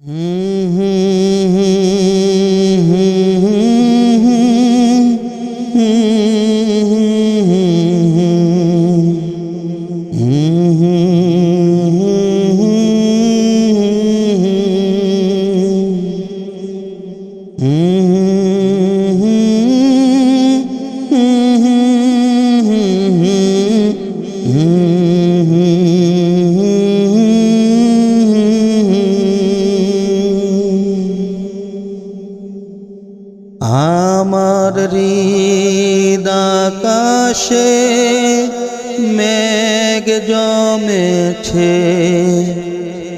Mm-hmm. আমার হৃদাকাশে মেঘ জমেছে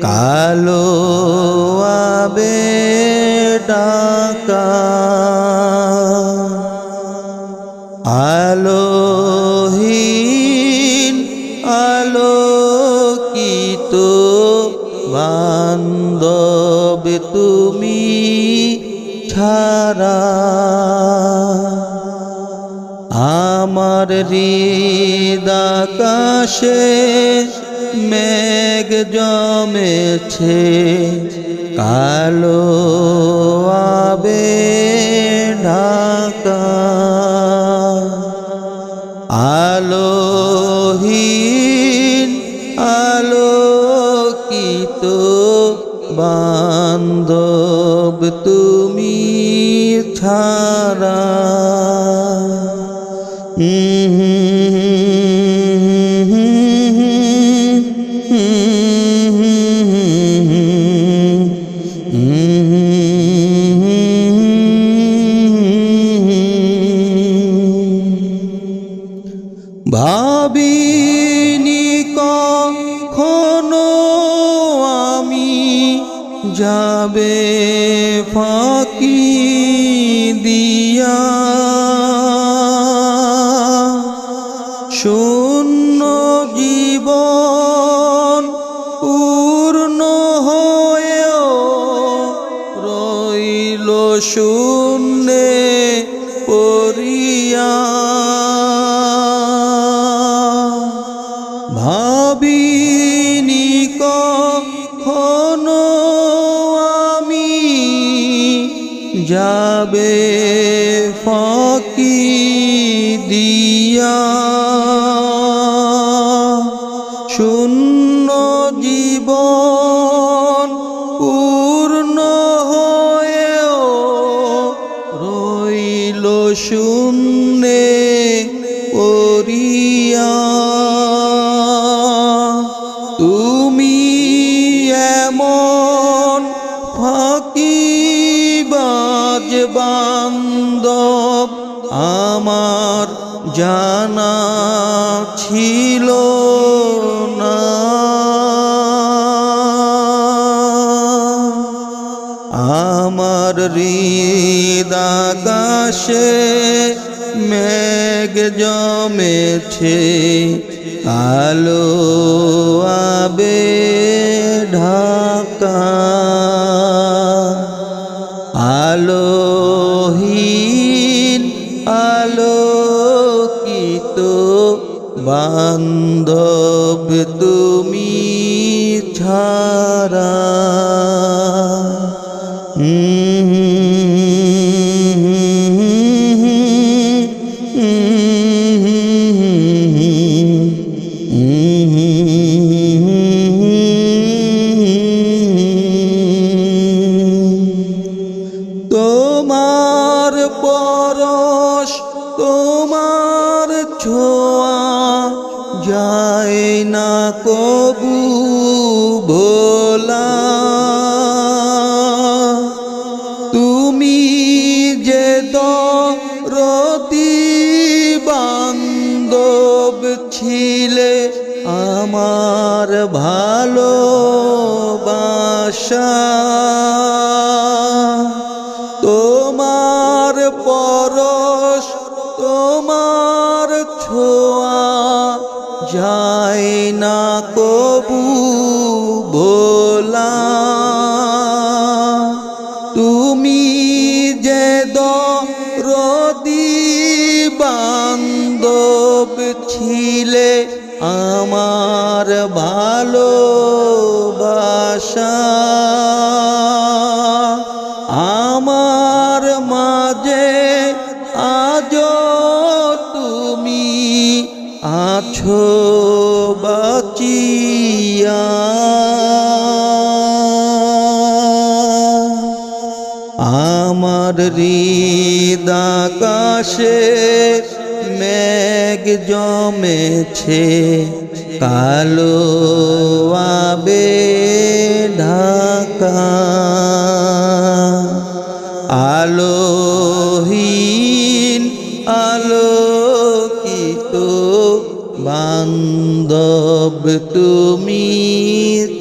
কালো আবে ডাকা। আলোহীন আলোকিত ছাড়া আমার হৃদাকাশে মেঘ জমেছে কালো আবে ঢাকা। আলোহীন আলোকিত বান্ধব তুমি। ছাড়া ভাবিনি আমি যাবে ফাঁকি। দিয়া শূন্য জীবন পূর্ণ হয়েও রইল শূন্যে পড়িয়া যাবে ফকি দিয়া। শূন্য জীবন পূর্ণ হয়েও রইল শূন্যে। জানা ছিল না। আমার হৃদাকাশে মেঘ জমেছে আলো আবে তুমি ছাড়া। ভালোবাসা। তোমার পরশ, তোমার ছোঁয়া যায় না কবু ভোলা। তুমি যে দরদি বান্ধব ছিলে, আমার ভালোবাসা আমার মাঝে আজ তুমি আছো বাচিয়া। আমার হৃদাকাশে মেঘ জমেছে কালো আবে আলোহীন আলোকিত বান্ধব তুমি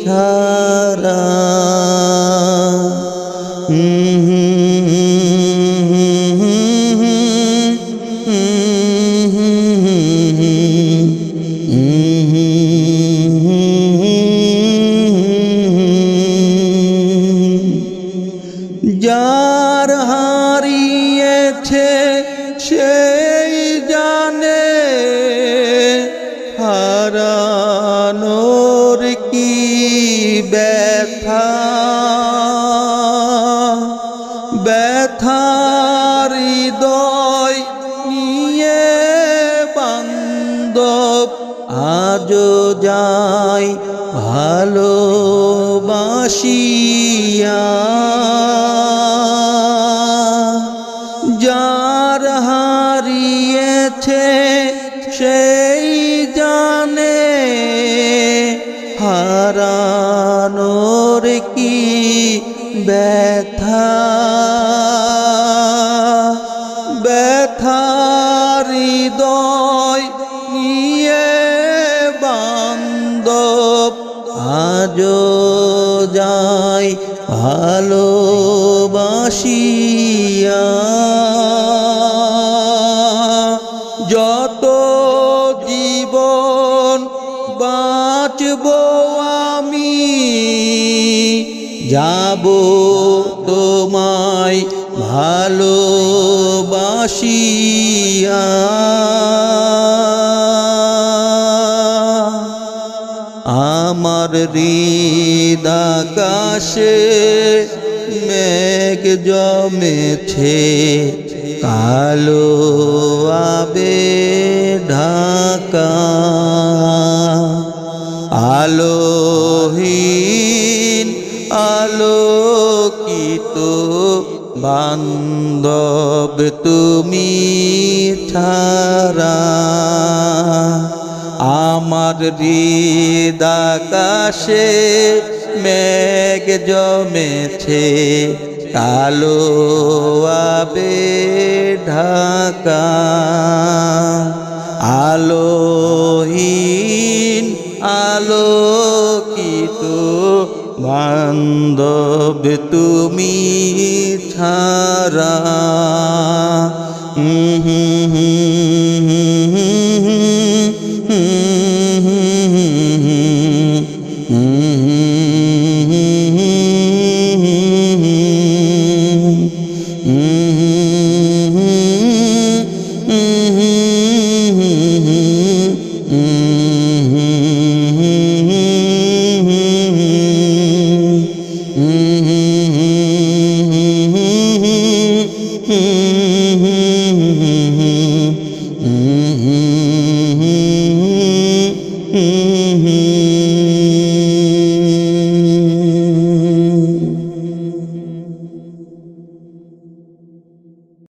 ছাড়া। যার হারিয়েছে সেই জানে হারানোর কি ব্যথা? ব্যথার হৃদয় নিয়ে বান্ধব আজও যাই ভালোবাসিয়া। হারিয়েছে সেই জানে হারানোর কি ব্যথা? ব্যথার নিয়ে আজও যাব তোমায় ভালোবাসিয়া আমার হৃদাকাশে মেঘ জমেছে কালো আবে ঢাকা। আলোহীন আলোকিত বান্ধব তুমি ছাড়া। আমার হৃদাকাশে মেঘ জমেছে কালো আবে ঢাকা আলোহীন আলোকিত বান্ধব তুমি ছাড়া হুম হে